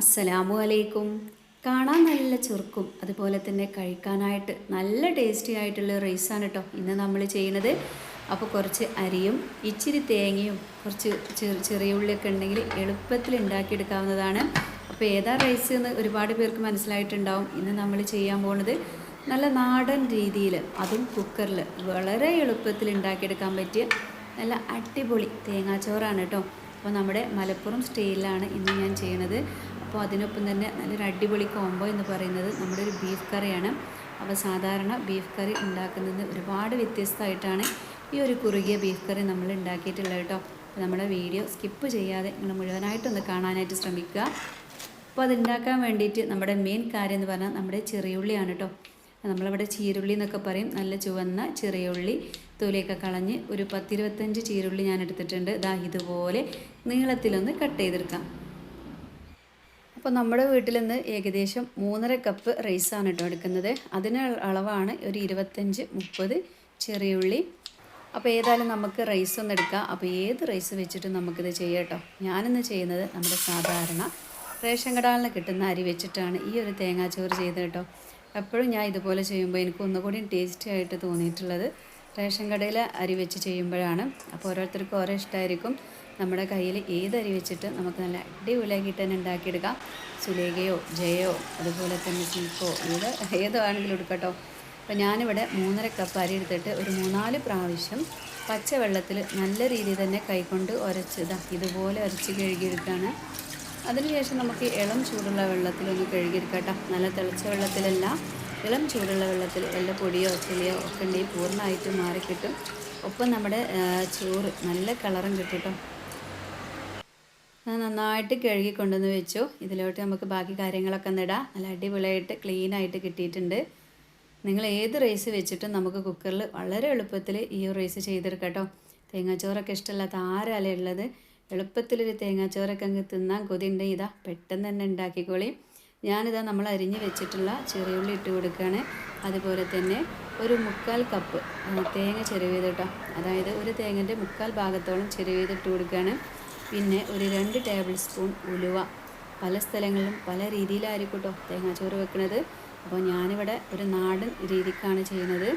അസ്സലാമു അലൈക്കും. കാണാൻ നല്ല ചെറുക്കും അതുപോലെ തന്നെ കഴിക്കാനായിട്ട് നല്ല ടേസ്റ്റി ആയിട്ടുള്ള റൈസാണ് കേട്ടോ ഇന്ന് നമ്മൾ ചെയ്യുന്നത്. അപ്പോൾ കുറച്ച് അരിയും ഇച്ചിരി തേങ്ങയും കുറച്ച് ചെറു ചെറിയ ഉള്ളിയൊക്കെ ഉണ്ടെങ്കിൽ എളുപ്പത്തിൽ ഉണ്ടാക്കിയെടുക്കാവുന്നതാണ്. അപ്പോൾ ഏതാ റൈസ് എന്ന് ഒരുപാട് പേർക്ക് മനസ്സിലായിട്ടുണ്ടാവും. ഇന്ന് നമ്മൾ ചെയ്യാൻ പോകുന്നത് നല്ല നാടൻ രീതിയിൽ അതും കുക്കറിൽ വളരെ എളുപ്പത്തിൽ ഉണ്ടാക്കിയെടുക്കാൻ പറ്റിയ നല്ല അടിപൊളി തേങ്ങാച്ചോറാണ് കേട്ടോ അപ്പോൾ നമ്മുടെ മലപ്പുറം സ്റ്റൈലിലാണ് ഇന്ന് ഞാൻ ചെയ്യണത് അപ്പോൾ അതിനൊപ്പം തന്നെ നല്ലൊരു അടിപൊളി കോംബോ എന്ന് പറയുന്നത് നമ്മുടെ ഒരു ബീഫ് കറിയാണ്. അപ്പോൾ സാധാരണ ബീഫ് കറി ഉണ്ടാക്കുന്നത് ഒരുപാട് വ്യത്യസ്തമായിട്ടാണ് ഈ ഒരു കുറുകിയ ബീഫ് കറി നമ്മൾ ഉണ്ടാക്കിയിട്ടുള്ളത് കേട്ടോ. അപ്പോൾ നമ്മുടെ വീഡിയോ സ്കിപ്പ് ചെയ്യാതെ നിങ്ങൾ മുഴുവനായിട്ടൊന്ന് കാണാനായിട്ട് ശ്രമിക്കുക. അപ്പോൾ അതുണ്ടാക്കാൻ വേണ്ടിയിട്ട് നമ്മുടെ മെയിൻ കാര്യം എന്ന് പറഞ്ഞാൽ നമ്മുടെ ചെറിയുള്ളിയാണ് കേട്ടോ. നമ്മളിവിടെ ചീരുള്ളി എന്നൊക്കെ പറയും. നല്ല ചുവന്ന ചെറിയുള്ളി. തൊലിയൊക്കെ കളഞ്ഞ് ഒരു പത്തിരുപത്തഞ്ച് ചീരുള്ളി ഞാൻ എടുത്തിട്ടുണ്ട്. ഇതാ ഇതുപോലെ നീളത്തിലൊന്ന് കട്ട് ചെയ്തെടുക്കാം. അപ്പോൾ നമ്മുടെ വീട്ടിൽ നിന്ന് ഏകദേശം മൂന്നര കപ്പ് റൈസാണ് കേട്ടോ എടുക്കുന്നത്. അതിന് അളവാണ് ഒരു ഇരുപത്തഞ്ച് മുപ്പത് ചെറിയുള്ളി അപ്പോൾ ഏതായാലും നമുക്ക് റൈസ് ഒന്ന് എടുക്കാം. അപ്പോൾ ഏത് റൈസ് വെച്ചിട്ട് നമുക്കിത് ചെയ്യാം കേട്ടോ ഞാനിന്ന് ചെയ്യുന്നത് നമ്മുടെ സാധാരണ റേഷൻ കടകളിൽ കിട്ടുന്ന അരി വെച്ചിട്ടാണ് ഈ ഒരു തേങ്ങാച്ചോറ് ചെയ്തത് കേട്ടോ എപ്പോഴും ഞാൻ ഇതുപോലെ ചെയ്യുമ്പോൾ എനിക്ക് ഒന്നുകൂടി ടേസ്റ്റി ആയിട്ട് തോന്നിയിട്ടുള്ളത് റേഷൻ കടയിൽ അരി വെച്ച് ചെയ്യുമ്പോഴാണ്. അപ്പോൾ ഓരോരുത്തർക്കും ഓരോ ഇഷ്ടമായിരിക്കും നമ്മുടെ കയ്യിൽ ഏതരി വെച്ചിട്ട് നമുക്ക് നല്ല അടിപൊളിയാക്കിയിട്ട് തന്നെ ഉണ്ടാക്കിയെടുക്കാം. സുലേഖയോ ജയോ അതുപോലെ തന്നെ സീക്കോ ഏത് ഏതോ ആണെങ്കിലും എടുക്കട്ടോ. അപ്പോൾ ഞാനിവിടെ മൂന്നര കപ്പ് അരി എടുത്തിട്ട് ഒരു മൂന്നാൽ പ്രാവശ്യം പച്ചവെള്ളത്തിൽ നല്ല രീതിയിൽ തന്നെ കൈകൊണ്ട് ഉരച്ച് ഇതാ ഇതുപോലെ ഉരച്ച് കഴുകിയെടുക്കുകയാണ്. അതിനുശേഷം നമുക്ക് ഇളം ചൂടുള്ള വെള്ളത്തിലൊന്ന് കഴുകിയെടുക്കട്ടോ നല്ല തിളച്ച വെള്ളത്തിലല്ല ഇളം ചൂടുള്ള വെള്ളത്തിൽ വല്ല പൊടിയോ ചെളിയോ ഒക്കെ ഉണ്ടെങ്കിൽ പൂർണമായിട്ട് മാറിക്കിട്ടും. ഒപ്പം നമ്മുടെ ചോറ് നല്ല കളറും കിട്ടും. നന്നായിട്ട് കഴുകി കൊണ്ടുവന്ന് വെച്ചു. ഇതിലോട്ട് നമുക്ക് ബാക്കി കാര്യങ്ങളൊക്കെ ഒന്ന് ഇടാം. നല്ല അടിപൊളിയായിട്ട് ക്ലീനായിട്ട് കിട്ടിയിട്ടുണ്ട്. നിങ്ങൾ ഏത് റൈസ് വെച്ചിട്ടും നമുക്ക് കുക്കറിൽ വളരെ എളുപ്പത്തിൽ ഈ റൈസ് ചെയ്തെടുക്കാം കേട്ടോ തേങ്ങാച്ചോറൊക്കെ ഇഷ്ടമല്ലാത്ത ആരല്ലേ ഉള്ളത്? എളുപ്പത്തിലൊരു തേങ്ങാച്ചോറൊക്കെ അങ്ങ് തിന്നാൻ കൊതിയുണ്ടെങ്കിൽ ഇതാ പെട്ടെന്ന് തന്നെ ഉണ്ടാക്കിക്കോളി. ഞാനിതാ നമ്മൾ അരിഞ്ഞ് വെച്ചിട്ടുള്ള ചെറിയുള്ളി ഇട്ട് കൊടുക്കുകയാണ്. അതുപോലെ തന്നെ ഒരു മുക്കാൽ കപ്പ് തേങ്ങ ചെരുവീത് കേട്ടോ അതായത് ഒരു തേങ്ങന്റെ മുക്കാൽ ഭാഗത്തോളം ചെരുവീത് ഇട്ട് കൊടുക്കുകയാണ്. പിന്നെ ഒരു രണ്ട് ടേബിൾ സ്പൂൺ ഉലുവ. പല സ്ഥലങ്ങളിലും പല രീതിയിലായിരിക്കും കേട്ടോ തേങ്ങാച്ചോറ് വെക്കുന്നത് അപ്പോൾ ഞാനിവിടെ ഒരു നാടൻ രീതിക്കാണ് ചെയ്യുന്നത്.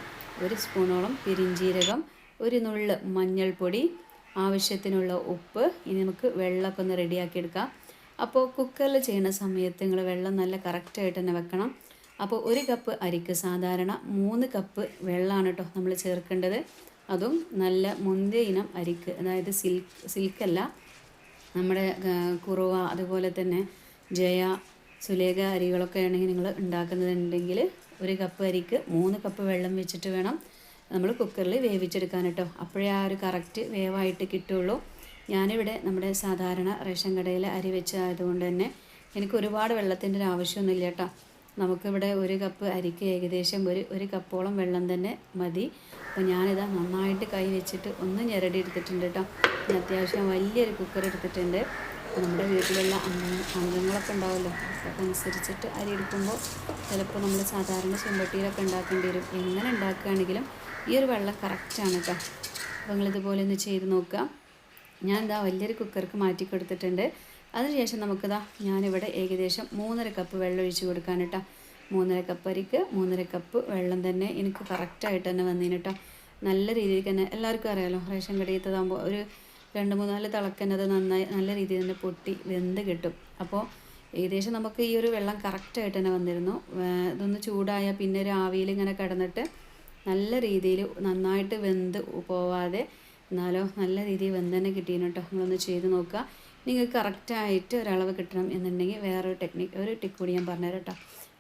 ഒരു സ്പൂണോളം പെരിഞ്ജീരകം ഒരു നുള്ള് മഞ്ഞൾപ്പൊടി ആവശ്യത്തിനുള്ള ഉപ്പ്. ഇനി നമുക്ക് വെള്ളമൊക്കെ ഒന്ന് റെഡിയാക്കിയെടുക്കാം. അപ്പോൾ കുക്കറിൽ ചെയ്യുന്ന സമയത്ത് നിങ്ങൾ വെള്ളം നല്ല കറക്റ്റായിട്ട് തന്നെ വെക്കണം. അപ്പോൾ ഒരു കപ്പ് അരിക്ക് സാധാരണ മൂന്ന് കപ്പ് വെള്ളമാണ് കേട്ടോ നമ്മൾ ചേർക്കേണ്ടത്. അതും നല്ല മുന്തിയ ഇനം അരിക്ക് അതായത് സിൽക്ക് സിൽക്കല്ല നമ്മുടെ കുറുവ അതുപോലെ തന്നെ ജയ സുലേഖ അരികളൊക്കെ ആണെങ്കിൽ നിങ്ങൾ ഉണ്ടാക്കുന്നതുണ്ടെങ്കിൽ ഒരു കപ്പ് അരിക്ക് മൂന്ന് കപ്പ് വെള്ളം വെച്ചിട്ട് വേണം നമ്മൾ കുക്കറിൽ വേവിച്ചെടുക്കാൻ കേട്ടോ. അപ്പോഴേ ആ ഒരു കറക്റ്റ് വേവായിട്ട് കിട്ടുള്ളൂ ഞാനിവിടെ നമ്മുടെ സാധാരണ റേഷൻ കടയിൽ അരി വെച്ചതായതുകൊണ്ട് തന്നെ എനിക്ക് ഒരുപാട് വെള്ളത്തിന്റെ ഒരു ആവശ്യമൊന്നുമില്ല കേട്ടോ. നമുക്കിവിടെ ഒരു കപ്പ് അരിക്ക് ഏകദേശം ഒരു ഒരു കപ്പോളം വെള്ളം തന്നെ മതി. അപ്പോൾ ഞാനിതാ നന്നായിട്ട് കൈ വെച്ചിട്ട് ഒന്ന് ഞെരടി എടുത്തിട്ടുണ്ട് കേട്ടോ അത്യാവശ്യം വലിയൊരു കുക്കർ എടുത്തിട്ടുണ്ട്. നമ്മുടെ വീട്ടിലുള്ള അംഗങ്ങൾ അംഗങ്ങളൊക്കെ ഉണ്ടാവുമല്ലോ അപ്പോൾ അനുസരിച്ചിട്ട് അരി എടുക്കുമ്പോൾ ചിലപ്പോൾ നമ്മൾ സാധാരണ ചെമ്പട്ടിയിലൊക്കെ ഉണ്ടാക്കേണ്ടി വരും. എങ്ങനെ ഉണ്ടാക്കുകയാണെങ്കിലും ഈ ഒരു വെള്ളം കറക്റ്റാണ് കേട്ടോ അപ്പോൾ നിങ്ങളിതുപോലെ ഒന്ന് ചെയ്ത് നോക്കുക. ഞാൻ ഇതാ വലിയൊരു കുക്കർക്ക് മാറ്റി കൊടുത്തിട്ടുണ്ട്. അതിനുശേഷം നമുക്കിതാ ഞാനിവിടെ ഏകദേശം മൂന്നര കപ്പ് വെള്ളം ഒഴിച്ച് കൊടുക്കാൻ കേട്ടോ മൂന്നര കപ്പ് അരിക്ക് മൂന്നര കപ്പ് വെള്ളം തന്നെ എനിക്ക് കറക്റ്റായിട്ട് തന്നെ വന്നതിന് കേട്ടോ നല്ല രീതിയിൽ തന്നെ എല്ലാവർക്കും അറിയാമല്ലോ റേഷൻ കടിയത്തതാകുമ്പോൾ ഒരു രണ്ട് മൂന്നാൽ തിളക്കുന്നത് നന്നായി നല്ല രീതിയിൽ തന്നെ പൊട്ടി വെന്ത് കിട്ടും. അപ്പോൾ ഏകദേശം നമുക്ക് ഈ ഒരു വെള്ളം കറക്റ്റായിട്ട് തന്നെ വന്നിരുന്നു. ഇതൊന്ന് ചൂടായാൽ പിന്നെ ഒരു ആവിയിൽ ഇങ്ങനെ കിടന്നിട്ട് നല്ല രീതിയിൽ നന്നായിട്ട് വെന്ത് പോവാതെ എന്നാലോ നല്ല രീതിയിൽ വെന്ത് തന്നെ കിട്ടിയിരുന്നു കേട്ടോ നിങ്ങളൊന്ന് ചെയ്ത് നോക്കുക നിങ്ങൾക്ക് കറക്റ്റായിട്ട് ഒരളവ് കിട്ടണം എന്നുണ്ടെങ്കിൽ വേറൊരു ടെക്നിക്ക് ഒരു ടിക്ക് കൂടി ഞാൻ പറഞ്ഞുതരാം കേട്ടോ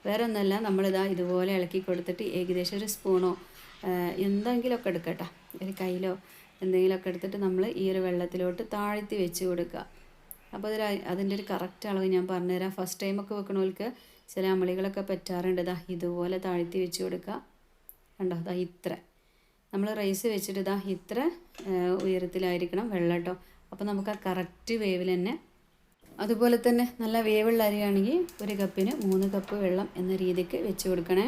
വേറെ ഒന്നുമല്ല നമ്മളിതാ ഇതുപോലെ ഇളക്കി കൊടുത്തിട്ട് ഏകദേശം ഒരു സ്പൂണോ എന്തെങ്കിലുമൊക്കെ എടുക്കട്ടെ. ഒരു കയ്യിലോ എന്തെങ്കിലുമൊക്കെ എടുത്തിട്ട് നമ്മൾ ഈ ഒരു വെള്ളത്തിലോട്ട് താഴ്ത്തി വെച്ച് കൊടുക്കുക. അപ്പോൾ അതൊരു അതിന്റെ ഒരു കറക്റ്റ് അളവ് ഞാൻ പറഞ്ഞുതരാം. ഫസ്റ്റ് ടൈമൊക്കെ വെക്കണവർക്ക് ചില അമളികളൊക്കെ പറ്റാറുണ്ട്. ഇതാ ഇതുപോലെ താഴ്ത്തി വെച്ച് കൊടുക്കുക. കണ്ടോ? ദാ ഇത്ര. നമ്മൾ റൈസ് വെച്ചിട്ട് ഇതാ ഇത്ര ഉയരത്തിലായിരിക്കണം വെള്ളം കേട്ടോ അപ്പോൾ നമുക്ക് ആ കറക്റ്റ് വേവിൽ തന്നെ അതുപോലെ തന്നെ നല്ല വേവുള്ള അരിയാണെങ്കിൽ ഒരു കപ്പിന് മൂന്ന് കപ്പ് വെള്ളം എന്ന രീതിക്ക് വെച്ച് കൊടുക്കണേ.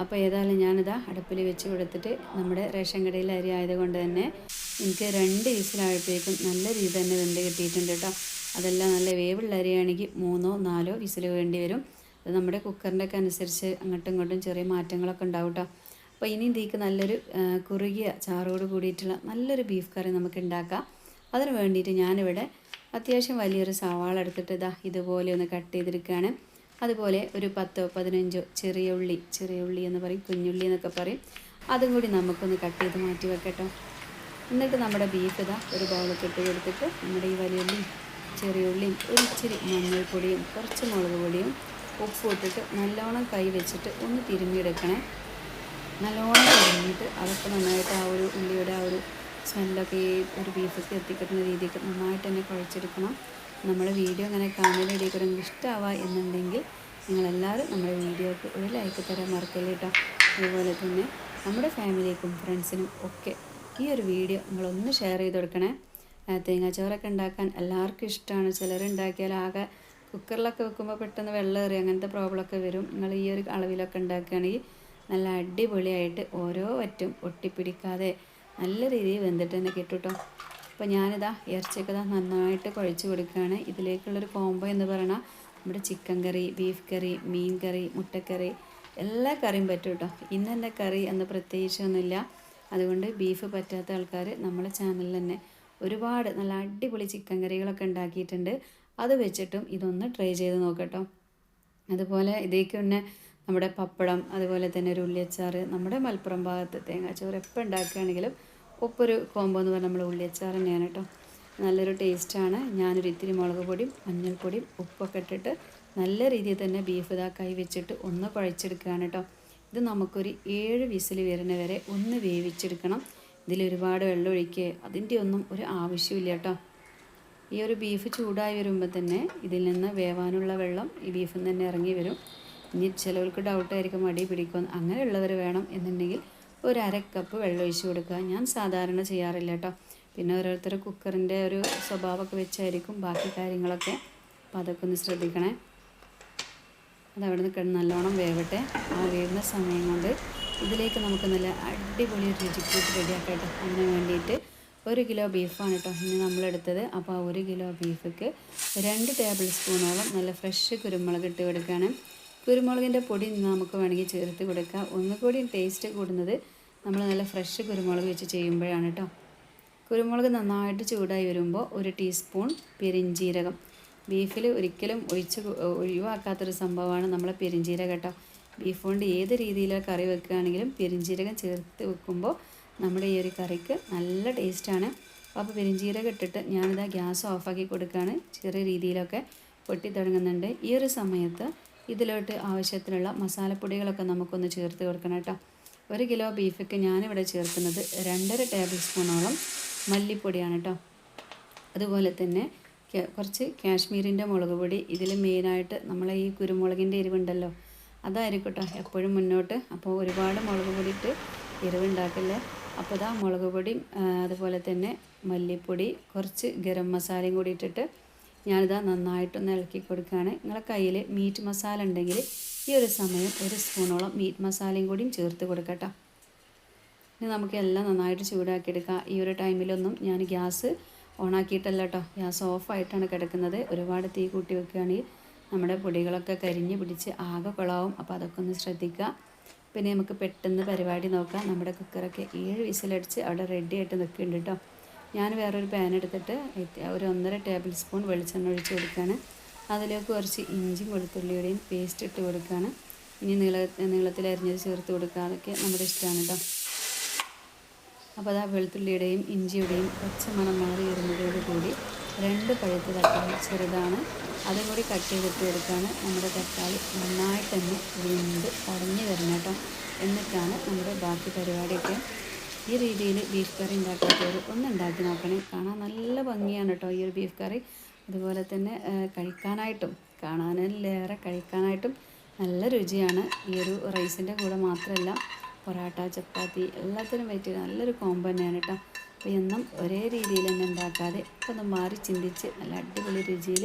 അപ്പോൾ ഏതായാലും ഞാനിതാ അടുപ്പിൽ വെച്ച് കൊടുത്തിട്ട് നമ്മുടെ റേഷൻ കടയിൽ അരി ആയതുകൊണ്ട് തന്നെ എനിക്ക് രണ്ട് വിസിലായപ്പോഴേക്കും നല്ല രീതി തന്നെ വെന്ത് കിട്ടിയിട്ടുണ്ട് കേട്ടോ. അതെല്ലാം നല്ല വേവുള്ള അരിയാണെങ്കിൽ മൂന്നോ നാലോ വിസിൽ വേണ്ടി വരും. അത് നമ്മുടെ കുക്കറിന്റെ ഒക്കെ അനുസരിച്ച് അങ്ങോട്ടും ഇങ്ങോട്ടും ചെറിയ മാറ്റങ്ങളൊക്കെ ഉണ്ടാവും കേട്ടോ. അപ്പോൾ ഇനി തീക്ക് നല്ലൊരു കുറുകിയ ചാറോട് കൂടിയിട്ടുള്ള നല്ലൊരു ബീഫ് കറി നമുക്ക് ഉണ്ടാക്കാം. അതിന് വേണ്ടിയിട്ട് ഞാനിവിടെ അത്യാവശ്യം വലിയൊരു സവാള എടുത്തിട്ട് ഇതാ ഇതുപോലെ ഒന്ന് കട്ട് ചെയ്തെടുക്കുകയാണ്. അതുപോലെ ഒരു പത്തോ പതിനഞ്ചോ ചെറിയ ഉള്ളി ചെറിയ ഉള്ളി എന്ന് പറയും കുഞ്ഞുള്ളി എന്നൊക്കെ പറയും. അതും കൂടി നമുക്കൊന്ന് കട്ട് ചെയ്ത് മാറ്റി വെക്കട്ടോ. എന്നിട്ട് നമ്മുടെ ബീഫ് ഇതാ ഒരു ബൗളൊക്കെ ഇട്ട് കൊടുത്തിട്ട് നമ്മുടെ ഈ വലിയ ഉള്ളിയും ചെറിയ ഉള്ളിയും ഒരു ഇച്ചിരി മഞ്ഞൾപ്പൊടിയും കുറച്ച് മുളക് പൊടിയും ഉപ്പും ഇട്ടിട്ട് നല്ലോണം കൈ വെച്ചിട്ട് ഒന്ന് തിരുമ്മിയെടുക്കണേ. നല്ലോണം തിരുമ്മിയിട്ട് അതൊക്കെ നന്നായിട്ട് ആ ഒരു ഉള്ളിയുടെ ആ ഒരു സ്മെല്ലൊക്കെ ഈ ഒരു ബീഫൊക്കെ എത്തിക്കിട്ടുന്ന രീതിക്ക് നന്നായിട്ട് തന്നെ കുഴച്ചെടുക്കണം. നമ്മുടെ വീഡിയോ അങ്ങനെ കാണാൻ കൂടെ നിങ്ങൾക്ക് ഇഷ്ടമാവുക എന്നുണ്ടെങ്കിൽ നിങ്ങളെല്ലാവരും നമ്മുടെ വീഡിയോക്ക് ഒരു ലൈക്ക് തരാൻ മറക്കല്ല കേട്ടോ. അതുപോലെ തന്നെ നമ്മുടെ ഫാമിലിക്കും ഫ്രണ്ട്സിനും ഒക്കെ ഈ ഒരു വീഡിയോ നിങ്ങളൊന്ന് ഷെയർ ചെയ്ത് കൊടുക്കണേ. തേങ്ങാച്ചോറൊക്കെ ഉണ്ടാക്കാൻ എല്ലാവർക്കും ഇഷ്ടമാണ്. ചിലരുണ്ടാക്കിയാൽ ആകെ കുക്കറിലൊക്കെ വെക്കുമ്പോൾ പെട്ടെന്ന് വെള്ളം ഏറി അങ്ങനത്തെ പ്രോബ്ലമൊക്കെ വരും. നിങ്ങൾ ഈ ഒരു അളവിലൊക്കെ ഉണ്ടാക്കുകയാണെങ്കിൽ നല്ല അടിപൊളിയായിട്ട് ഓരോ വറ്റും ഒട്ടിപ്പിടിക്കാതെ നല്ല രീതിയിൽ വെന്തിട്ട് തന്നെ കിട്ടും കേട്ടോ അപ്പോൾ ഞാനിതാ ഇറച്ചിയൊക്കെ ഇതാ നന്നായിട്ട് കുഴച്ച് കൊടുക്കുകയാണ്. ഇതിലേക്കുള്ളൊരു കോംബോ എന്ന് പറയണ നമ്മുടെ ചിക്കൻ കറി ബീഫ് കറി മീൻ കറി മുട്ടക്കറി എല്ലാ കറിയും പറ്റും കേട്ടോ ഇന്ന് എന്റെ കറി എന്ന് പ്രത്യേകിച്ചൊന്നുമില്ല. അതുകൊണ്ട് ബീഫ് പറ്റാത്ത ആൾക്കാർ നമ്മുടെ ചാനലിൽ തന്നെ ഒരുപാട് നല്ല അടിപൊളി ചിക്കൻ കറികളൊക്കെ ഉണ്ടാക്കിയിട്ടുണ്ട്. അത് വെച്ചിട്ടും ഇതൊന്ന് ട്രൈ ചെയ്ത് നോക്കട്ടോ. അതുപോലെ ഇതേക്ക് തന്നെ നമ്മുടെ പപ്പടം അതുപോലെ തന്നെ ഒരു ഉള്ളിയച്ചാർ നമ്മുടെ മലപ്പുറം ഭാഗത്ത് തേങ്ങാച്ചോറ് എപ്പോൾ ഉണ്ടാക്കുകയാണെങ്കിലും ഒപ്പൊരു കോമ്പോ എന്ന് പറഞ്ഞാൽ നമ്മൾ ഉള്ളിയച്ചാർ തന്നെയാണ് കേട്ടോ. നല്ലൊരു ടേസ്റ്റാണ് ഞാനൊരു ഇത്തിരി മുളക് പൊടിയും മഞ്ഞൾപ്പൊടിയും ഉപ്പൊക്കെ ഇട്ടിട്ട് നല്ല രീതിയിൽ തന്നെ ബീഫ് ഇതാ കൈ വെച്ചിട്ട് ഒന്ന് കുഴച്ചെടുക്കുകയാണ് കേട്ടോ. ഇത് നമുക്കൊരു ഏഴ് വിസിൽ വരുന്ന വരെ ഒന്ന് വേവിച്ചെടുക്കണം. ഇതിലൊരുപാട് വെള്ളം ഒഴിക്കുക അതിന്റെ ഒന്നും ഒരു ആവശ്യമില്ല കേട്ടോ. ഈ ഒരു ബീഫ് ചൂടായി വരുമ്പോൾ തന്നെ ഇതിൽ നിന്ന് വേവാനുള്ള വെള്ളം ഈ ബീഫിൽ നിന്ന് തന്നെ ഇറങ്ങി വരും. ഇനി ചിലവർക്ക് ഡൗട്ടായിരിക്കും മടി പിടിക്കും അങ്ങനെയുള്ളവർ വേണം എന്നുണ്ടെങ്കിൽ ഒരു അര കപ്പ് വെള്ളം ഒഴിച്ച് കൊടുക്കുക. ഞാൻ സാധാരണ ചെയ്യാറില്ല കേട്ടോ പിന്നെ ഓരോരുത്തർ കുക്കറിന്റെ ഒരു സ്വഭാവമൊക്കെ വെച്ചായിരിക്കും ബാക്കി കാര്യങ്ങളൊക്കെ. അപ്പോൾ അതൊക്കെ ഒന്ന് ശ്രദ്ധിക്കണേ. അത് അവിടെ നിന്ന് കിട്ടുന്ന നല്ലോണം വേവട്ടെ. ആ വേവുന്ന സമയം കൊണ്ട് ഇതിലേക്ക് നമുക്ക് നല്ല അടിപൊളി ഒരു രുചിക്കൂട്ട് റെഡിയാക്കാം കേട്ടോ അതിന് വേണ്ടിയിട്ട് ഒരു കിലോ ബീഫാണ് കേട്ടോ ഇനി നമ്മളെടുത്തത് അപ്പോൾ ആ ഒരു കിലോ ബീഫിക്ക് രണ്ട് ടേബിൾ സ്പൂണോളം നല്ല ഫ്രഷ് കുരുമുളക് ഇട്ട് കൊടുക്കുകയാണ്. കുരുമുളകിന്റെ പൊടി നമുക്ക് വേണമെങ്കിൽ ചേർത്ത് കൊടുക്കാം. ഒന്നുകൂടി ടേസ്റ്റ് കൂടുന്നത് നമ്മൾ നല്ല ഫ്രഷ് കുരുമുളക് വെച്ച് ചെയ്യുമ്പോഴാണ് കേട്ടോ കുരുമുളക് നന്നായിട്ട് ചൂടായി വരുമ്പോൾ ഒരു ടീസ്പൂൺ പെരിഞ്ജീരകം ബീഫിൽ ഒരിക്കലും ഒഴിച്ച് ഒഴിവാക്കാത്തൊരു സംഭവമാണ് നമ്മളെ പെരിഞ്ജീരകം കേട്ടോ ബീഫ് കൊണ്ട് ഏത് രീതിയിലുള്ള കറി വെക്കുകയാണെങ്കിലും പെരിഞ്ജീരകം ചേർത്ത് വെക്കുമ്പോൾ നമ്മുടെ ഈ ഒരു കറിക്ക് നല്ല ടേസ്റ്റാണ് അപ്പോൾ പെരിഞ്ജീരകം ഇട്ടിട്ട് ഞാനിതാ ഗ്യാസ് ഓഫാക്കി കൊടുക്കുകയാണ്. ചെറിയ രീതിയിലൊക്കെ പൊട്ടി തുടങ്ങുന്നുണ്ട്. ഈ ഒരു സമയത്ത് ഇതിലോട്ട് ആവശ്യത്തിനുള്ള മസാലപ്പൊടികളൊക്കെ നമുക്കൊന്ന് ചേർത്ത് കൊടുക്കണം കേട്ടോ. ഒരു കിലോ ബീഫൊക്കെ ഞാനിവിടെ ചേർക്കുന്നത് രണ്ടര ടേബിൾ സ്പൂണോളം മല്ലിപ്പൊടിയാണ് കേട്ടോ. അതുപോലെ തന്നെ കുറച്ച് കാശ്മീരിന്റെ മുളക് പൊടി. ഇതിൽ മെയിനായിട്ട് നമ്മളെ ഈ കുരുമുളകിന്റെ എരിവുണ്ടല്ലോ അതായിരിക്കും എപ്പോഴും മുന്നോട്ട്. അപ്പോൾ ഒരുപാട് മുളക് പൊടി ഇട്ട് എരിവുണ്ടാക്കില്ലേ? അപ്പോൾ ഇതാ മുളക് പൊടിയും അതുപോലെ തന്നെ മല്ലിപ്പൊടി കുറച്ച് ഗരം മസാലയും കൂടി ഇട്ടിട്ട് ഞാനിതാ നന്നായിട്ടൊന്ന് ഇളക്കി കൊടുക്കുകയാണ്. നിങ്ങളെ കയ്യിൽ മീറ്റ് മസാല ഉണ്ടെങ്കിൽ ഈ ഒരു സമയം ഒരു സ്പൂണോളം മീറ്റ് മസാലയും കൂടിയും ചേർത്ത് കൊടുക്കട്ടോ ഇനി നമുക്ക് എല്ലാം നന്നായിട്ട് ചൂടാക്കിയെടുക്കാം. ഈ ഒരു ടൈമിലൊന്നും ഞാൻ ഗ്യാസ് ഓണാക്കിയിട്ടല്ല കേട്ടോ. ഗ്യാസ് ഓഫായിട്ടാണ് കിടക്കുന്നത്. ഒരുപാട് തീ കൂട്ടി വെക്കുകയാണെങ്കിൽ നമ്മുടെ പൊടികളൊക്കെ കരിഞ്ഞ് പിടിച്ച് ആകെ കുളാവും അപ്പോൾ അതൊക്കെ ഒന്ന് ശ്രദ്ധിക്കുക. പിന്നെ നമുക്ക് പെട്ടെന്ന് പരിപാടി നോക്കാം. നമ്മുടെ കുക്കറൊക്കെ ഏഴ് വിസിലടിച്ച് അവിടെ റെഡി ആയിട്ട് നിൽക്കുന്നുണ്ട് കേട്ടോ. ഞാൻ വേറൊരു പാൻ എടുത്തിട്ട് ഒരു ഒന്നര ടേബിൾ സ്പൂൺ വെളിച്ചെണ്ണ ഒഴിച്ച് കൊടുക്കുകയാണ്. അതിലേക്ക് കുറച്ച് ഇഞ്ചിയും വെളുത്തുള്ളിയുടെയും പേസ്റ്റ് ഇട്ട് കൊടുക്കുകയാണ്. ഇനി നീള നീളത്തിൽ അരിഞ്ഞത് ചേർത്ത് കൊടുക്കുക. അതൊക്കെ നമ്മുടെ ഇഷ്ടമാണ് കേട്ടോ. അപ്പോൾ അതാ വെളുത്തുള്ളിയുടെയും ഇഞ്ചിയുടെയും പച്ച മണം മാറി വരുന്നതോട് കൂടി രണ്ട് പഴുത്ത തക്കാളി ചെറുതാണ്. അതും കൂടി കട്ട് ചെയ്തിട്ട് കൊടുക്കുകയാണ്. നമ്മുടെ തക്കാളി നന്നായിട്ട് തന്നെ വെന്ത് ഉടഞ്ഞു വരണം കേട്ടോ. എന്നിട്ടാണ് നമ്മുടെ ബാക്കി പരിപാടിയൊക്കെ ഈ രീതിയിൽ ബീഫ് കറി ഉണ്ടാക്കാത്തവർ ഒന്ന് ഉണ്ടാക്കി നോക്കണേ. കാണാൻ നല്ല ഭംഗിയാണ് കേട്ടോ ഈ ഒരു ബീഫ് കറി അതുപോലെ തന്നെ കഴിക്കാനായിട്ടും കാണാനിലേറെ കഴിക്കാനായിട്ടും നല്ല രുചിയാണ് ഈ ഒരു റൈസിന്റെ കൂടെ മാത്രമല്ല പൊറാട്ട ചപ്പാത്തി എല്ലാത്തിനും പറ്റിയ നല്ലൊരു കോംബോ തന്നെയാണ് കേട്ടോ അപ്പോൾ എന്നും ഒരേ രീതിയിൽ തന്നെ ഉണ്ടാക്കാതെ ഒന്ന് മാറി ചിന്തിച്ച് നല്ല അടിപൊളി രുചിയിൽ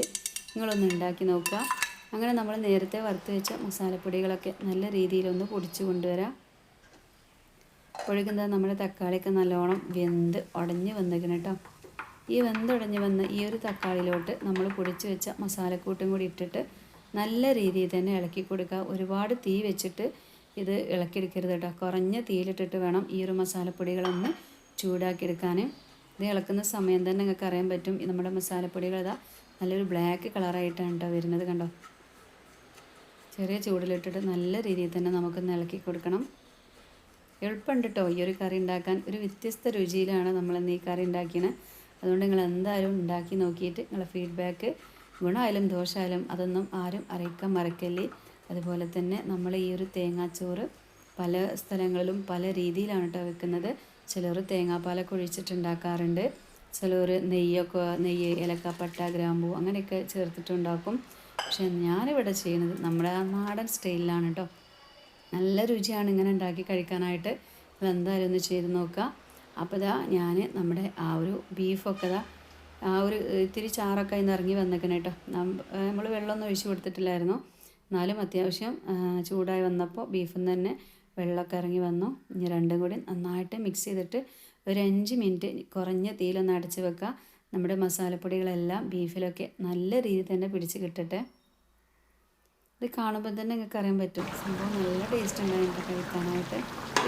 നിങ്ങളൊന്ന് ഉണ്ടാക്കി നോക്കുക. അങ്ങനെ നമ്മൾ നേരത്തെ വറുത്ത് വെച്ച മസാലപ്പൊടികളൊക്കെ നല്ല രീതിയിലൊന്ന് പൊടിച്ച് കൊണ്ടുവരാം. ഒഴുകുന്നത് നമ്മുടെ തക്കാളിയൊക്കെ നല്ലോണം വെന്ത് ഉടഞ്ഞ് വന്നേക്കണം കേട്ടോ. ഈ വെന്തുടഞ്ഞ് വന്ന ഈ ഒരു തക്കാളിയിലോട്ട് നമ്മൾ പൊടിച്ച് വെച്ച മസാലക്കൂട്ടും കൂടി ഇട്ടിട്ട് നല്ല രീതിയിൽ തന്നെ ഇളക്കി കൊടുക്കുക. ഒരുപാട് തീ വെച്ചിട്ട് ഇത് ഇളക്കിയെടുക്കരുത് കേട്ടോ. കുറഞ്ഞ തീയിലിട്ടിട്ട് വേണം ഈ ഒരു മസാലപ്പൊടികളൊന്ന് ചൂടാക്കിയെടുക്കാൻ ഇത് ഇളക്കുന്ന സമയം തന്നെ നിങ്ങൾക്ക് അറിയാൻ പറ്റും. നമ്മുടെ മസാലപ്പൊടികൾ ഇതാ നല്ലൊരു ബ്ലാക്ക് കളറായിട്ടാണ് കേട്ടോ വരുന്നത് കണ്ടോ. ചെറിയ ചൂടിലിട്ടിട്ട് നല്ല രീതിയിൽ തന്നെ നമുക്കൊന്ന് ഇളക്കി കൊടുക്കണം. എളുപ്പമുണ്ട് കേട്ടോ ഈ ഒരു കറി ഉണ്ടാക്കാൻ ഒരു വ്യത്യസ്ത രുചിയിലാണ് നമ്മൾ ഇന്ന് ഈ കറി ഉണ്ടാക്കിയത് അതുകൊണ്ട് നിങ്ങൾ എന്തായാലും ഉണ്ടാക്കി നോക്കിയിട്ട് നിങ്ങളുടെ ഫീഡ്ബാക്ക് ഗുണമായാലും ദോഷമായാലും അതൊന്നും ആരും അറിയിക്കാൻ മറക്കല്ലേ. അതുപോലെ തന്നെ നമ്മൾ ഈ ഒരു തേങ്ങാച്ചോറ് പല സ്ഥലങ്ങളിലും പല രീതിയിലാണ് കേട്ടോ വെക്കുന്നത്. ചിലർ തേങ്ങാപ്പാലൊക്കെ ഒഴിച്ചിട്ടുണ്ടാക്കാറുണ്ട് ചിലർ നെയ്യൊക്കെ നെയ്യ് ഏലക്ക പട്ട ഗ്രാമ്പൂ അങ്ങനെയൊക്കെ ചേർത്തിട്ടുണ്ടാക്കും പക്ഷെ ഞാനിവിടെ ചെയ്യുന്നത് നമ്മുടെ നാടൻ സ്റ്റൈലിലാണ് കേട്ടോ നല്ല രുചിയാണ് ഇങ്ങനെ ഉണ്ടാക്കി കഴിക്കാനായിട്ട്. എന്തായാലും ഒന്ന് ചെയ്ത് നോക്കുക. അപ്പോൾ ഇതാ ഞാൻ നമ്മുടെ ആ ഒരു ബീഫൊക്കെ ഇതാ ആ ഒരു ഇത്തിരി ചാറൊക്കെ അതിന് ഇറങ്ങി വന്നേക്കണം കേട്ടോ. നമ്മൾ വെള്ളമൊന്നും ഒഴിച്ച് കൊടുത്തിട്ടില്ലായിരുന്നു. എന്നാലും അത്യാവശ്യം ചൂടായി വന്നപ്പോൾ ബീഫിൽ നിന്ന് തന്നെ വെള്ളമൊക്കെ ഇറങ്ങി വന്നു. ഇനി രണ്ടും കൂടി നന്നായിട്ട് മിക്സ് ചെയ്തിട്ട് ഒരു അഞ്ച് മിനിറ്റ് കുറഞ്ഞ തീയിലൊന്ന് അടച്ച് വെക്കുക. നമ്മുടെ മസാലപ്പൊടികളെല്ലാം ബീഫിലൊക്കെ നല്ല രീതിയിൽ തന്നെ പിടിച്ച് കിട്ടട്ടെ. ഇത് കാണുമ്പോൾ തന്നെ നിങ്ങൾക്ക് അറിയാൻ പറ്റും. സംഭവം നല്ല ടേസ്റ്റ് ഉണ്ടായിട്ട് കഴിക്കാനായിട്ട്.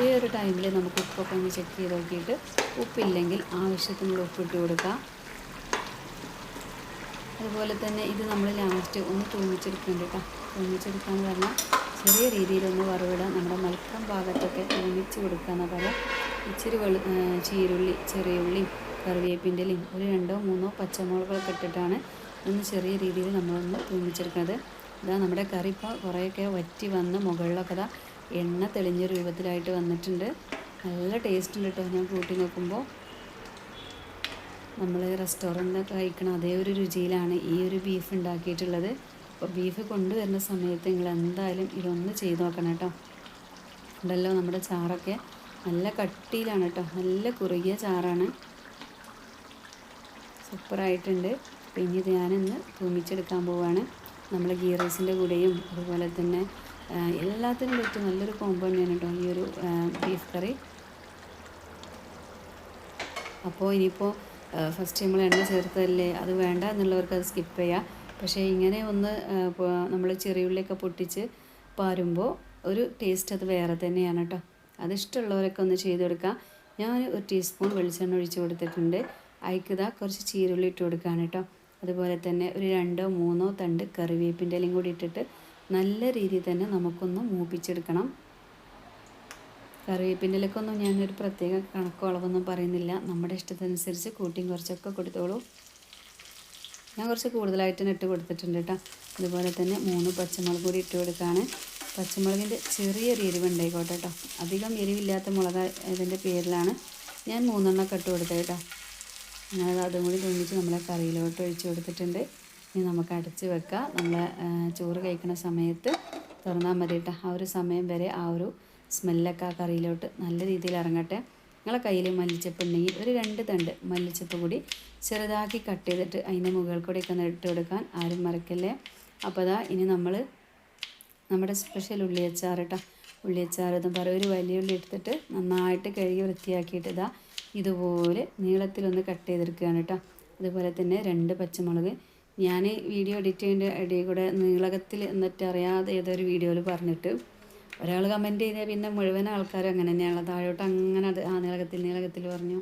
ഈ ഒരു ടൈമിൽ നമുക്ക് ഉപ്പൊക്കെ ഒന്ന് ചെക്ക് ചെയ്ത് നോക്കിയിട്ട് ഉപ്പില്ലെങ്കിൽ ആവശ്യത്തിനുള്ള ഉപ്പിട്ട് കൊടുക്കുക അതുപോലെ തന്നെ ഇത് നമ്മൾ ലാസ്റ്റ് ഒന്ന് തൂമിച്ചെടുക്കുന്നുണ്ട് കേട്ടോ. തൂമിച്ചെടുക്കാന്ന് പറഞ്ഞാൽ ചെറിയ രീതിയിലൊന്ന് വറവിടാം. നമ്മുടെ മലപ്പുറം ഭാഗത്തൊക്കെ തൂമിച്ച് കൊടുക്കുക എന്നാ പറയാം. ഇച്ചിരി വെളു ചീരുള്ളി ചെറിയ ഉള്ളി ഇലയും ഒരു രണ്ടോ മൂന്നോ പച്ചമുളകൊക്കെ ഇട്ടിട്ടാണ് ഒന്ന് ചെറിയ രീതിയിൽ നമ്മളൊന്ന് തൂമിച്ചെടുക്കുന്നത് ഇതാ നമ്മുടെ കറി ഇപ്പോൾ കുറേയൊക്കെ വറ്റി വന്ന് മുകളിലൊക്കെ ഇതാ എണ്ണ തെളിഞ്ഞ രൂപത്തിലായിട്ട് വന്നിട്ടുണ്ട്. നല്ല ടേസ്റ്റ് ഉണ്ട് കേട്ടോ ഞാൻ കൂട്ടി നോക്കുമ്പോൾ നമ്മൾ റെസ്റ്റോറന്റിലൊക്കെ കഴിക്കണം അതേ ഒരു രുചിയിലാണ് ഈ ഒരു ബീഫ് ഉണ്ടാക്കിയിട്ടുള്ളത്. അപ്പോൾ ബീഫ് കൊണ്ടുവരുന്ന സമയത്ത് നിങ്ങൾ എന്തായാലും ഇതൊന്ന് ചെയ്ത് നോക്കണം കേട്ടോ ഉണ്ടല്ലോ നമ്മുടെ ചാറൊക്കെ. നല്ല കട്ടിയിലാണ് കേട്ടോ നല്ല കുറുകിയ ചാറാണ്. സൂപ്പറായിട്ടുണ്ട്. പിന്നെ ഇത് ഞാനിന്ന് തൂമിച്ചെടുക്കാൻ പോവുകയാണ് നമ്മൾ ഗീ റൈസിന്റെ കൂടെയും അതുപോലെ തന്നെ എല്ലാത്തിനും പറ്റും നല്ലൊരു കോമ്പോ തന്നെയാണ് കേട്ടോ ഈ ഒരു ബീഫ് കറി. അപ്പോൾ ഇനിയിപ്പോൾ ഫസ്റ്റ് നമ്മൾ എണ്ണ ചേർത്തതല്ലേ അത് വേണ്ട എന്നുള്ളവർക്ക് അത് സ്കിപ്പ് ചെയ്യാം. പക്ഷേ ഇങ്ങനെ ഒന്ന് നമ്മൾ ചെറിയുള്ളിയൊക്കെ പൊട്ടിച്ച് പാരുമ്പോൾ ഒരു ടേസ്റ്റ് അത് വേറെ തന്നെയാണ് കേട്ടോ അത് ഇഷ്ടമുള്ളവരൊക്കെ ഒന്ന് ചെയ്തെടുക്കാം ഞാൻ ഒരു ടീസ്പൂൺ വെളിച്ചെണ്ണ ഒഴിച്ച് കൊടുത്തിട്ടുണ്ട്. അയക്കുക കുറച്ച് ചീരുള്ളി ഇട്ട് കൊടുക്കുകയാണ് കേട്ടോ അതുപോലെ തന്നെ ഒരു രണ്ടോ മൂന്നോ തണ്ട് കറിവേപ്പിന്റെ ഇലയും കൂടി ഇട്ടിട്ട് നല്ല രീതിയിൽ തന്നെ നമുക്കൊന്ന് മൂപ്പിച്ചെടുക്കണം. കറിവേപ്പിന്റെ ഇലക്കൊന്നും ഞാനൊരു പ്രത്യേക കണക്കോ അളവൊന്നും പറയുന്നില്ല. നമ്മുടെ ഇഷ്ടത്തിനനുസരിച്ച് കൂട്ടിയും കുറച്ചൊക്കെ കൊടുത്തോളൂ. ഞാൻ കുറച്ച് കൂടുതലായിട്ട് ഇട്ട് കൊടുത്തിട്ടുണ്ട് കേട്ടോ. അതുപോലെ തന്നെ മൂന്ന് പച്ചമുളക് കൂടി ഇട്ട് കൊടുക്കുകയാണ്. പച്ചമുളകിന്റെ ചെറിയൊരു എരിവ് ഉണ്ടായിക്കോട്ടെ കേട്ടോ. അധികം എരിവില്ലാത്ത മുളക് ഇതിന്റെ പേരിലാണ് ഞാൻ മൂന്നെണ്ണമൊക്കെ ഇട്ട് കൊടുത്തത് കേട്ടോ. ഞാൻ അതും കൂടി തുണിച്ച് നമ്മളെ കറിയിലോട്ട് ഒഴിച്ചു കൊടുത്തിട്ടുണ്ട്. ഇനി നമുക്ക് അടച്ച് വെക്കാം. നമ്മൾ ചോറ് കഴിക്കുന്ന സമയത്ത് തുറന്നാൽ മതി കേട്ടോ. ആ ഒരു സമയം വരെ ആ ഒരു സ്മെല്ലൊക്കെ ആ കറിയിലോട്ട് നല്ല രീതിയിൽ ഇറങ്ങട്ടെ. നിങ്ങളെ കയ്യിൽ മല്ലിച്ചപ്പ് ഉണ്ടെങ്കിൽ ഒരു രണ്ട് തണ്ട് മല്ലിച്ചപ്പ് കൂടി ചെറുതാക്കി കട്ട് ചെയ്തിട്ട് അതിന്റെ മുകളിൽ കൂടി ഒക്കെ ഇട്ട് കൊടുക്കാൻ ആരും മറക്കല്ലേ? അപ്പോൾ അതാ ഇനി നമ്മൾ നമ്മുടെ സ്പെഷ്യൽ ഉള്ളിയച്ചാർ കേട്ടോ. ഉള്ളിയച്ചാർ എന്ന് പറയും. ഒരു വലിയ ഉള്ളി എടുത്തിട്ട് നന്നായിട്ട് കഴുകി വൃത്തിയാക്കിയിട്ട് ഇതാ ഇതുപോലെ നീളത്തിലൊന്ന് കട്ട് ചെയ്തെടുക്കുകയാണ് കേട്ടോ അതുപോലെ തന്നെ രണ്ട് പച്ചമുളക്. ഞാൻ വീഡിയോ എഡിറ്റ് ചെയ്യേണ്ട ഇടയിൽ കൂടെ നീളകത്തിൽ എന്നിട്ട് അറിയാതെ ഏതൊരു വീഡിയോയിൽ പറഞ്ഞിട്ട് ഒരാൾ കമന്റ് ചെയ്താൽ പിന്നെ മുഴുവൻ ആൾക്കാരും അങ്ങനെ തന്നെയാണ് താഴോട്ട് അങ്ങനെ അത് ആ നീളകത്തിൽ നീളകത്തിൽ പറഞ്ഞു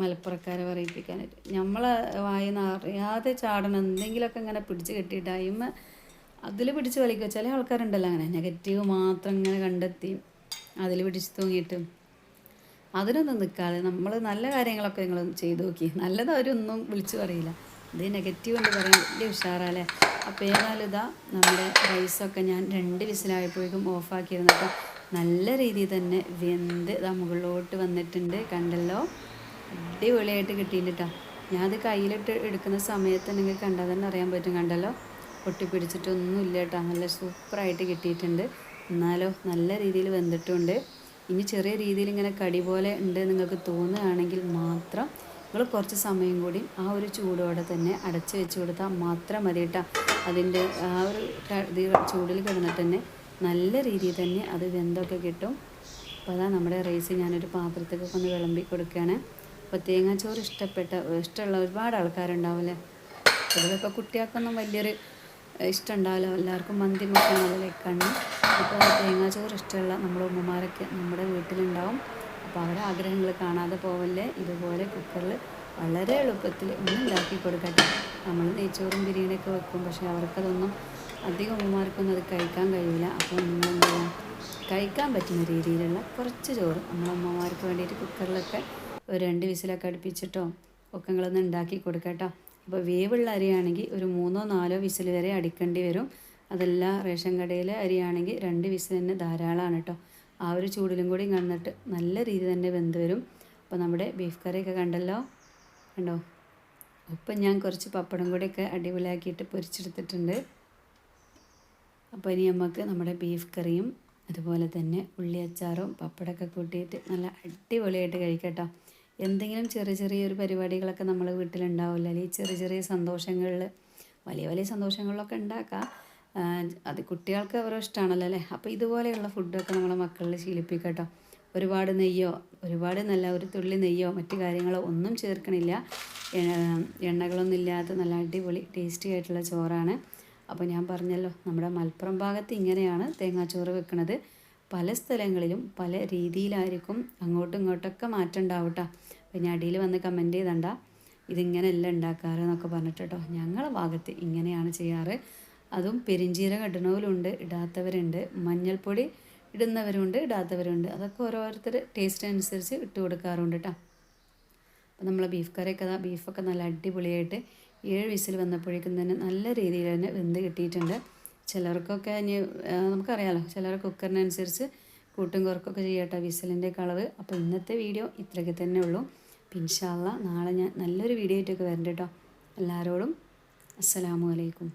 മലപ്പുറക്കാരെ പറയിപ്പിക്കാനായിട്ട്. നമ്മളെ വായിന്ന് അറിയാതെ ചാടണം എന്തെങ്കിലുമൊക്കെ ഇങ്ങനെ പിടിച്ച് കെട്ടിയിട്ടായ്മ അതിൽ പിടിച്ച് കളിക്കുക ചില ആൾക്കാരുണ്ടല്ലോ അങ്ങനെ. നെഗറ്റീവ് മാത്രം ഇങ്ങനെ കണ്ടെത്തി അതിൽ പിടിച്ച് തൂങ്ങിയിട്ട് അതിനൊന്നും നിൽക്കാതെ നമ്മൾ നല്ല കാര്യങ്ങളൊക്കെ നിങ്ങൾ ചെയ്തു നോക്കി. നല്ലത് അവരൊന്നും വിളിച്ചു പറയില്ല. ഇത് നെഗറ്റീവ് എന്ന് പറയാൻ വലിയ ഉഷാറല്ലേ? അപ്പോൾ ഏതായാലും ഇതാ നമ്മുടെ റൈസൊക്കെ ഞാൻ രണ്ട് വിസിലായപ്പോഴേക്കും ഓഫാക്കിയിരുന്നു നല്ല രീതിയിൽ തന്നെ വെന്ത് ഇതാ മുകളിലോട്ട് വന്നിട്ടുണ്ട്. കണ്ടല്ലോ? അടിപൊളിയായിട്ട് കിട്ടിയിട്ടാ കേട്ടോ ഞാനത് കയ്യിലിട്ട് എടുക്കുന്ന സമയത്ത് നിങ്ങൾക്ക് കണ്ടാൽ തന്നെ അറിയാൻ പറ്റും. കണ്ടല്ലോ? പൊട്ടിപ്പിടിച്ചിട്ടൊന്നുമില്ല കേട്ടോ നല്ല സൂപ്പറായിട്ട് കിട്ടിയിട്ടുണ്ട്. എന്നാലോ നല്ല രീതിയിൽ വെന്തിട്ടുണ്ട്. ഇനി ചെറിയ രീതിയിൽ ഇങ്ങനെ കടി പോലെ ഉണ്ട് നിങ്ങൾക്ക് തോന്നുകയാണെങ്കിൽ മാത്രം നിങ്ങൾ കുറച്ച് സമയം കൂടി ആ ഒരു ചൂടോടെ തന്നെ അടച്ച് വെച്ച് കൊടുത്താൽ മാത്രം മതി കേട്ടോ. അതിന്റെ ആ ഒരു ചൂടിൽ കിടന്നിട്ട് തന്നെ നല്ല രീതിയിൽ തന്നെ അത് വെന്തൊക്കെ കിട്ടും. അപ്പോൾ അതാ നമ്മുടെ റൈസ് ഞാനൊരു പാത്രത്തൊക്കെ ഒന്ന് വിളമ്പി കൊടുക്കുകയാണ്. അപ്പോൾ തേങ്ങാച്ചോറ് ഇഷ്ടപ്പെട്ട ഇഷ്ടമുള്ള ഒരുപാട് ആൾക്കാരുണ്ടാവില്ലേ? അതിലൊക്കെ കുട്ടികൾക്കൊന്നും വലിയൊരു ഇഷ്ടം ഉണ്ടാവില്ല എല്ലാവർക്കും മന്തി മക്കാണല്ലോ കണ്ണ് അപ്പോൾ തേങ്ങാച്ചോറ് ഇഷ്ടമുള്ള നമ്മുടെ ഉമ്മമാരൊക്കെ നമ്മുടെ വീട്ടിലുണ്ടാവും. അപ്പോൾ അവരെ ആഗ്രഹങ്ങൾ കാണാതെ പോവല്ലേ? ഇതുപോലെ കുക്കറിൽ വളരെ എളുപ്പത്തിൽ ഒന്ന് ഉണ്ടാക്കി കൊടുക്കട്ടെ. നമ്മൾ നെയ്ച്ചോറും ബിരിയാണിയൊക്കെ വെക്കും. പക്ഷേ അവർക്കതൊന്നും അധികം ഉമ്മമാർക്കൊന്നും അത് കഴിക്കാൻ കഴിയില്ല. അപ്പോൾ നിങ്ങൾ എന്താ കഴിക്കാൻ പറ്റുന്ന രീതിയിലുള്ള കുറച്ച് ചോറ് നമ്മുടെ ഉമ്മമാർക്ക് വേണ്ടിയിട്ട് കുക്കറിലൊക്കെ ഒരു രണ്ട് വിസിലൊക്കെ അടുപ്പിച്ചിട്ടോ ഒക്കെ നിങ്ങളൊന്ന് ഉണ്ടാക്കി കൊടുക്കട്ടോ. അപ്പോൾ വേവുള്ള അരിയാണെങ്കിൽ ഒരു മൂന്നോ നാലോ വിസിൽ വരെ അടിക്കേണ്ടി വരും. അതല്ല റേഷൻ കടയിലെ അരിയാണെങ്കിൽ രണ്ട് വിസിൽ തന്നെ ധാരാളമാണ് കേട്ടോ ആ ഒരു ചൂടിലും കൂടി കണ്ടിട്ട് നല്ല രീതി തന്നെ വെന്ത് വരും. അപ്പോൾ നമ്മുടെ ബീഫ് കറിയൊക്കെ കണ്ടല്ലോ? കണ്ടോ? ഒപ്പം ഞാൻ കുറച്ച് പപ്പടം കൂടിയൊക്കെ അടിപൊളിയാക്കിയിട്ട് പൊരിച്ചെടുത്തിട്ടുണ്ട്. അപ്പോൾ ഇനി നമുക്ക് നമ്മുടെ ബീഫ് കറിയും അതുപോലെ തന്നെ ഉള്ളി അച്ചാറും പപ്പടമൊക്കെ കൂട്ടിയിട്ട് നല്ല അടിപൊളിയായിട്ട് കഴിക്കട്ടോ. എന്തെങ്കിലും ചെറിയ ചെറിയൊരു പരിപാടികളൊക്കെ നമ്മൾ വീട്ടിലുണ്ടാവില്ല അല്ലെങ്കിൽ ചെറിയ ചെറിയ സന്തോഷങ്ങളിൽ വലിയ വലിയ സന്തോഷങ്ങളിലൊക്കെ ഉണ്ടാക്കാം. അത് കുട്ടികൾക്ക് ഓരോ ഇഷ്ടമാണല്ലോ അല്ലേ? അപ്പോൾ ഇതുപോലെയുള്ള ഫുഡൊക്കെ നമ്മളെ മക്കളിൽ ശീലിപ്പിക്കട്ടോ. ഒരുപാട് നെയ്യോ ഒരുപാട് നല്ല ഒരു തുള്ളി നെയ്യോ മറ്റു കാര്യങ്ങളോ ഒന്നും ചേർക്കണില്ല. എണ്ണകളൊന്നും ഇല്ലാത്ത നല്ല അടിപൊളി ടേസ്റ്റി ആയിട്ടുള്ള ചോറാണ്. അപ്പോൾ ഞാൻ പറഞ്ഞല്ലോ നമ്മുടെ മലപ്പുറം ഭാഗത്ത് ഇങ്ങനെയാണ് തേങ്ങാച്ചോറ് വെക്കുന്നത് പല സ്ഥലങ്ങളിലും പല രീതിയിലായിരിക്കും അങ്ങോട്ടും ഇങ്ങോട്ടൊക്കെ മാറ്റം ഉണ്ടാവും കേട്ടോ പിന്നെ അടിയിൽ വന്ന് കമന്റ് ചെയ്തണ്ട. ഇതിങ്ങനെയല്ല ഉണ്ടാക്കാറ് എന്നൊക്കെ പറഞ്ഞിട്ടോ ഞങ്ങളുടെ ഞങ്ങളെ ഭാഗത്ത് ഇങ്ങനെയാണ് ചെയ്യാറ്. അതും പെരിഞ്ചീരകം ഇടണവരുണ്ട് ഇടാത്തവരുണ്ട്. മഞ്ഞൾപ്പൊടി ഇടുന്നവരുണ്ട് ഇടാത്തവരുണ്ട്. അതൊക്കെ ഓരോരുത്തർ ടേസ്റ്റ് അനുസരിച്ച് ഇട്ട് കൊടുക്കാറുണ്ട് കേട്ടോ അപ്പോൾ നമ്മൾ ബീഫ് കറിയൊക്കെ ബീഫൊക്കെ നല്ല അടിപൊളിയായിട്ട് ഏഴ് വിസിൽ വന്നപ്പോഴേക്കും തന്നെ നല്ല രീതിയിൽ തന്നെ വെന്ത് കിട്ടിയിട്ടുണ്ട്. ചിലർക്കൊക്കെ ഇനി നമുക്കറിയാമല്ലോ ചിലർ കുക്കറിനനുസരിച്ച് കൂട്ടും കുറക്കൊക്കെ ചെയ്യട്ടെ വിസിലിന്റെ കളവ്. അപ്പോൾ ഇന്നത്തെ വീഡിയോ ഇത്രയ്ക്ക് തന്നെ ഉള്ളൂ. പിൻഷാള്ള നാളെ ഞാൻ നല്ലൊരു വീഡിയോ ആയിട്ടൊക്കെ വരണ്ട കേട്ടോ എല്ലാവരോടും അസ്സലാമു അലൈക്കും.